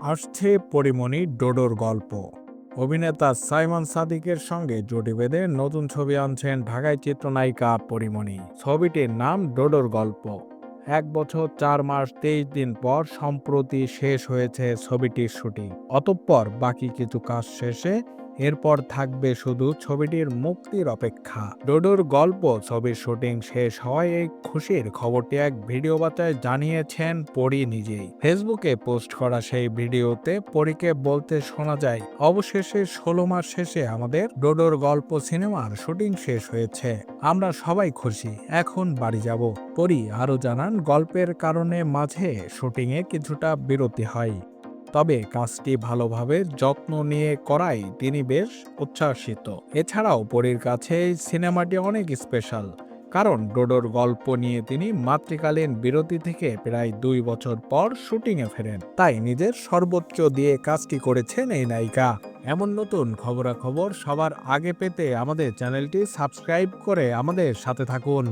আসছে পরিমণি ডোডোর গল্প। অভিনেতা সাইমন সাদিকের সঙ্গে জুটি বেঁধে নতুন ছবি আনছেন ঢাকায় চিত্রনায়িকা পরিমণি। ছবিটির নাম ডোডোর গল্প। এক বছর চার মাস তেইশ দিন পর সম্প্রতি শেষ হয়েছে ছবিটির শুটিং। অতঃপর বাকি কিছু কাজ শেষে এরপর থাকবে শুধু ছবিটির মুক্তির অপেক্ষা। ডোডোর গল্প, ছবির শুটিং শেষ হওয়ায় এই খুশির খবরটি এক ভিডিও বার্তায় জানিয়েছেন পরি নিজেই। ফেসবুকে পোস্ট করা সেই ভিডিওতে পরীকে বলতে শোনা যায়, অবশেষে ষোলো মাস শেষে আমাদের ডোডোর গল্প সিনেমার শুটিং শেষ হয়েছে। আমরা সবাই খুশি, এখন বাড়ি যাব। পরি আরও জানান, গল্পের কারণে মাঝে শুটিংয়ে কিছুটা বিরতি হয়। তবে কাজটি ভালোভাবে যত্ন নিয়ে করাই তিনি বেশ উচ্ছ্বাসিত। এছাড়াও পরীর কাছে সিনেমাটি অনেক স্পেশাল কারণ ডোডোর গল্প নিয়ে তিনি মাতৃকালীন বিরতি থেকে প্রায় দুই বছর পর শুটিংয়ে ফেরেন। তাই নিজের সর্বোচ্চ দিয়ে কাজটি করেছেন এই নায়িকা। এমন নতুন খবরাখবর সবার আগে পেতে আমাদের চ্যানেলটি সাবস্ক্রাইব করে আমাদের সাথে থাকুন।